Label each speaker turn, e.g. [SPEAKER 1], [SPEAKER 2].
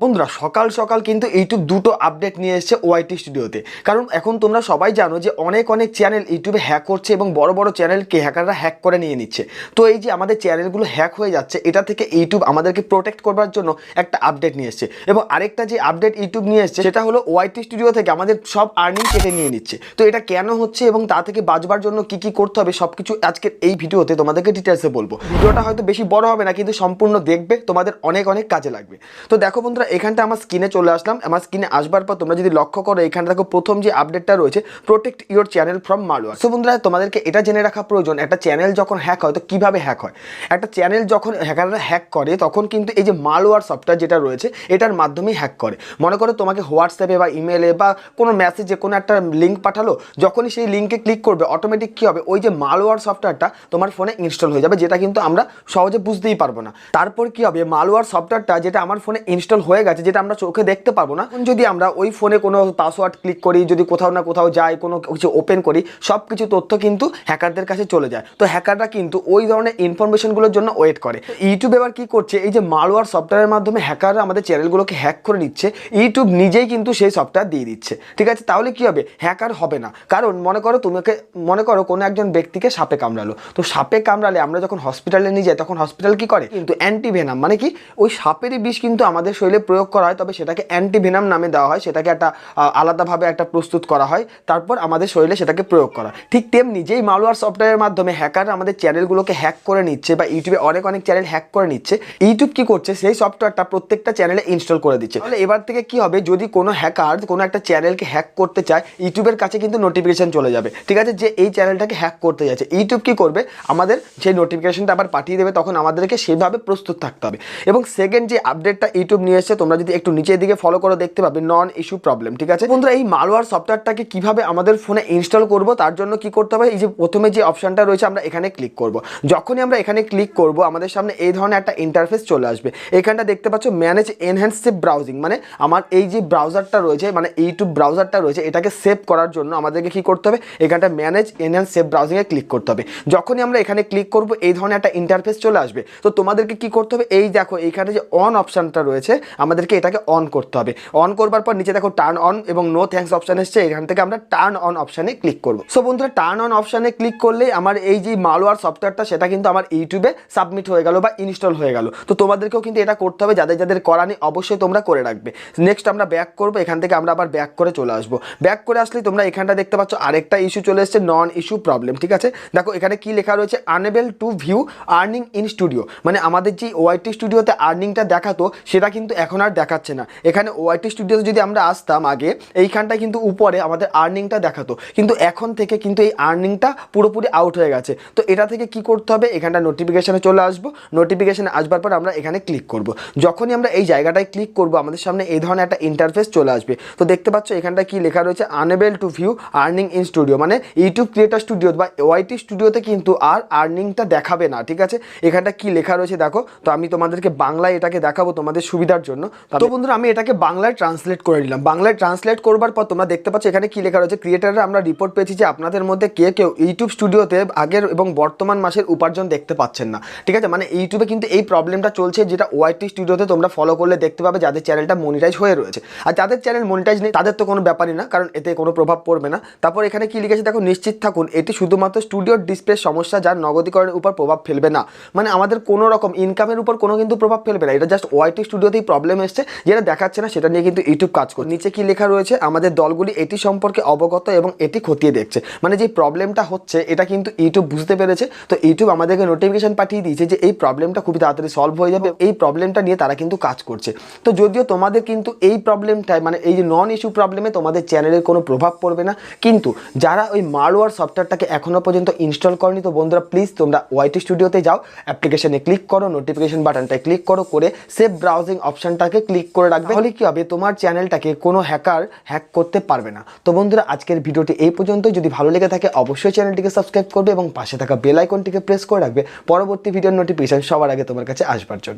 [SPEAKER 1] বন্ধুরা, সকাল সকাল কিন্তু ইউটিউব দুটো আপডেট নিয়ে এসেছে ওআইটি স্টুডিওতে। কারণ এখন তোমরা সবাই জানো যে অনেক অনেক চ্যানেল ইউটিউবে হ্যাক করছে এবং বড় বড় চ্যানেলকে হ্যাকাররা হ্যাক করে নিয়ে নিচ্ছে। তো এই যে আমাদের চ্যানেলগুলো হ্যাক হয়ে যাচ্ছে, এটা থেকে ইউটিউব আমাদেরকে প্রোটেক্ট করবার জন্য একটা আপডেট নিয়ে এসেছে। এবং আরেকটা যে আপডেট ইউটিউব নিয়ে এসেছে, সেটা হলো ওআইটি স্টুডিও থেকে আমাদের সব আর্নিং কেটে নিয়ে নিচ্ছে। তো এটা কেন হচ্ছে এবং তা থেকে বাঁচবার জন্য কি কি করতে হবে সব কিছু আজকের এই ভিডিওতে তোমাদেরকে ডিটেলসে বলব। ভিডিওটা হয়তো বেশি বড় হবে না, কিন্তু সম্পূর্ণ দেখবে, তোমাদের অনেক অনেক কাজে লাগবে। তো দেখো বন্ধুরা এখানটা আমার স্ক্রিনে চলে আসলাম। আমার স্ক্রিনে আসবার পর তোমরা যদি লক্ষ্য করো এখানে দেখো প্রথম যে আপডেটটা রয়েছে protect your channel from malware so বন্ধুরা, তোমাদেরকে এটা জেনে রাখা প্রয়োজন, একটা চ্যানেল যখন হ্যাক হয়, তো কীভাবে হ্যাক হয়? একটা চ্যানেল যখন হ্যাকাররা হ্যাক করে, তখন কিন্তু এই যে মালওয়ার সফটওয়্যার যেটা রয়েছে, এটার মাধ্যমেই হ্যাক করে। মনে করো তোমাকে হোয়াটসঅ্যাপে বা ইমেলে বা কোনো মেসেজে কোনো একটা লিঙ্ক পাঠালো, যখনই সেই লিঙ্কে ক্লিক করবে অটোমেটিক কী হবে? ওই যে মালওয়ার সফটওয়্যারটা তোমার ফোনে ইনস্টল হয়ে যাবে, যেটা কিন্তু আমরা সহজে বুঝতেই পারব না। তারপর কী হবে? মালওয়ার সফটওয়্যারটা যেটা আমার ফোনে ইনস্টল হয়ে গেছে, যেটা আমরা চোখে দেখতে পারব না। যদি আমরা ওই ফোনে কোনো পাসওয়ার্ড ক্লিক করি, যদি কোথাও না কোথাও যাই, কোনো কিছু ওপেন করি সব কিছু তথ্য কিন্তু হ্যাকারদের কাছে চলে যায়। তো হ্যাকাররা কিন্তু ওই ধরনের ইনফরমেশনগুলোর জন্য ওয়েট করে। ইউটিউব এবার কি করছে, এই যে মালওয়ার সফটওয়্যারের মাধ্যমে হ্যাকাররা আমাদের চ্যানেলগুলোকে হ্যাক করে নিচ্ছে ইউটিউব নিজেই কিন্তু সেই সফটওয়্যার দিয়ে দিচ্ছে। ঠিক আছে? তাহলে কি হবে? হ্যাকার হবে না। কারণ মনে করো তোমাকে মনে করো কোনো একজন ব্যক্তিকে সাপে কামড়ালো। তো সাপে কামড়ালে আমরা যখন হসপিটালে নিয়ে যাই, তখন হসপিটাল কি করে? কিন্তু অ্যান্টিভেনাম মানে কি? ওই সাপেরই বিষ কিন্তু আমাদের শরীরে প্রয়োগ করা হয়, তবে সেটাকে অ্যান্টিভেনাম নামে দেওয়া হয়, সেটাকে একটা আলাদাভাবে একটা প্রস্তুত করা হয়, তারপর আমাদের শরীরে সেটাকে প্রয়োগ করা ঠিক তেমনি যেই মালওয়ার সফটওয়্যারের মাধ্যমে হ্যাকার আমাদের চ্যানেলগুলোকে হ্যাক করে নিচ্ছে বা ইউটিউবে অনেক অনেক চ্যানেল হ্যাক করে নিচ্ছে, ইউটিউব কি করছে? সেই সফটওয়্যারটা প্রত্যেকটা চ্যানেলে ইনস্টল করে দিচ্ছে। তাহলে এবার থেকে কি হবে? যদি কোনো হ্যাকার কোনো একটা চ্যানেলকে হ্যাক করতে চায়, ইউটিউবের কাছে কিন্তু নোটিফিকেশান চলে যাবে। ঠিক আছে? যে এই চ্যানেলটাকে হ্যাক করতে যাচ্ছে। ইউটিউব কি করবে? আমাদের সেই নোটিফিকেশানটা আবার পাঠিয়ে দেবে, তখন আমাদেরকে সেভাবে প্রস্তুত থাকতে হবে। এবং সেকেন্ড যে আপডেটটা ইউটিউব নিয়ে এসেছে তোমরা যদি একটু নিচের দিকে ফলো করে, দেখতে পাবে নন ইস্যু প্রবলেম ঠিক আছে? বন্ধুরা, এই মালওয়ার সফটওয়্যারটাকে কীভাবে আমাদের ফোনে ইনস্টল করব, তার জন্য কি করতে হবে? এই যে প্রথমে যে অপশনটা রয়েছে, আমরা এখানে ক্লিক করব। যখনই আমরা এখানে ক্লিক করব, আমাদের সামনে এই ধরনের একটা ইন্টারফেস চলে আসবে। এখানটা দেখতে পাচ্ছ ম্যানেজ এনহ্যান্সিভ ব্রাউজিং মানে আমার এই যে ব্রাউজারটা রয়েছে মানে ইউটিউব ব্রাউজারটা রয়েছে, এটাকে সেভ করার জন্য আমাদেরকে কি করতে হবে? এখানটা ম্যানেজ এনহ্যান্স সেভ ব্রাউজিংয়ে ক্লিক করতে হবে। যখনই আমরা এখানে ক্লিক করব, এই ধরনের একটা ইন্টারফেস চলে আসবে। তো তোমাদেরকে কি করতে হবে? এই দেখো, এইখানে যে অন অপশনটা রয়েছে আমাদেরকে এটাকে অন করতে হবে। অন করবার পর নিচে দেখো টার্ন অন এবং নো থ্যাঙ্কস অপশান এসছে, এখান থেকে আমরা টার্ন অন অপশানে ক্লিক করব। সো বন্ধুরা টার্ন অন অপশানে ক্লিক করলে আমার এই যে মালওয়ার সফটওয়্যারটা সেটা কিন্তু আমার ইউটিউবে সাবমিট হয়ে গেল বা ইনস্টল হয়ে গেল। তো তোমাদেরকেও কিন্তু এটা করতে হবে, যাদের যাদের করা নেই অবশ্যই তোমরা করে রাখবে। নেক্সট আমরা ব্যাক করব, এখান থেকে আমরা আবার ব্যাক করে চলে আসব। ব্যাক করে আসলে তোমরা এখানটা দেখতে পাচ্ছ, আরেকটা ইস্যু চলে এসেছে নন ইস্যু প্রবলেম ঠিক আছে? দেখো, এখানে কি লেখা রয়েছে unable to view earning in studio মানে আমাদের যে ওআইটি স্টুডিওতে আর্নিংটা দেখাতো, সেটা কিন্তু এখন আর দেখাচ্ছে না। এখানে ওআইটি স্টুডিওতে যদি আমরা আসতাম আগে এইখানটা কিন্তু উপরে আমাদের আর্নিংটা দেখাতো। কিন্তু এখন থেকে কিন্তু এই আর্নিংটা পুরোপুরি আউট হয়ে গেছে। তো এটা থেকে কি করতে হবে? এখানটা নোটিফিকেশানে চলে আসব। নোটিফিকেশানে আসবার পর আমরা এখানে ক্লিক করব। যখনই আমরা এই জায়গাটায় ক্লিক করব, আমাদের সামনে এই ধরনের একটা ইন্টারফেস চলে আসবে। তো দেখতে পাচ্ছ এখানটা কি লেখা রয়েছে? Unable to view earning in studio মানে ইউটিউব ক্রিয়েটার স্টুডিও বা ওয়াইটি স্টুডিওতে কিন্তু আর আর্নিংটা দেখাবে না, ঠিক আছে? এখানটা কি লেখা রয়েছে দেখো। তো আমি তোমাদেরকে বাংলায় এটাকে দেখাবো তোমাদের সুবিধার জন্য। তো বন্ধুরা আমি এটাকে বাংলায় ট্রান্সলেট করে নিলাম। বাংলায় ট্রান্সলেট করবার পর তোমরা দেখতে পাচ্ছ এখানে কি লেখা রয়েছে? ক্রিয়েটাররা আমরা রিপোর্ট পেয়েছি যে আপনাদের মধ্যে কে কেউ ইউটিউব স্টুডিওতে আগের এবং বর্তমান মাসের উপার্জন দেখতে পাচ্ছেন না। ঠিক আছে? মানে ইউটিউবে কিন্তু এই প্রবলেমটা চলছে যেটা ওয়াইটি স্টুডিওতে তোমরা ফলো করলে দেখতে পাবে যাদের চ্যানেলটা মনিটাইজ হয়ে রয়েছে। আর যাদের চ্যানেল মনিটাইজ নেই তাদের তো কোনো ব্যাপারই না কারণ এতে কোনো প্রভাব পড়বে না। তারপর এখানে কি লিখেছে? দেখো নিশ্চিত থাকুন এটি শুধুমাত্র স্টুডিওর ডিসপ্লে সমস্যা যার নগদীকরণের উপর প্রভাব ফেলবে না। মানে আমাদের কোনো রকম ইনকামের উপর কোনো কিন্তু প্রভাব ফেলবে না। এটা জাস্ট ওয়াইটি স্টুডিওতেই প্রবলেম এসছে, যেটা দেখাচ্ছে না, সেটা নিয়ে কিন্তু ইউটিউব কাজ করে নিচে কি লেখা রয়েছে? আমাদের দলগুলি এটি সম্পর্কে অবগত এবং এটি খতিয়ে দেখছে। মানে যে প্রবলেমটা হচ্ছে, এটা কিন্তু ইউটিউব বুঝতে পেরেছে। তো ইউটিউব আমাদেরকে নোটিফিকেশন পাঠিয়ে দিয়েছে যে এই প্রবলেমটা খুবই তাড়াতাড়ি সলভ হয়ে যাবে। এই প্রবলেমটা নিয়ে তারা কিন্তু কাজ করছে। তো যদিও তোমাদের কিন্তু এই প্রবলেমটায় মানে এই যে নন ইস্যু প্রবলেমে তোমাদের চ্যানেলের কোনো প্রভাব পড়বে না, কিন্তু যারা ওই মালওয়ার সফটওয়্যারটাকে এখনও পর্যন্ত ইনস্টল করনি, তো বন্ধুরা প্লিজ তোমরা ওয়াইটি স্টুডিওতে যাও অ্যাপ্লিকেশনে ক্লিক করো নোটিফিকেশন বাটনটায় ক্লিক করো, করে সেভ ব্রাউজিং অপশনটাকে ক্লিক করে রাখবে, তাহলে কি হবে? তোমার চ্যানেলটাকে কোনো হ্যাকার হ্যাক করতে পারবে না। তো বন্ধুরা, আজকের ভিডিওটি এই পর্যন্ত যদি ভালো লেগে থাকে, অবশ্যই চ্যানেলটিকে সাবস্ক্রাইব করবে এবং পাশে থাকা বেল আইকনটিকে প্রেস করে রাখবে। পরবর্তী ভিডিওর নোটিফিকেশন সবার আগে তোমার কাছে আসবার জন্য।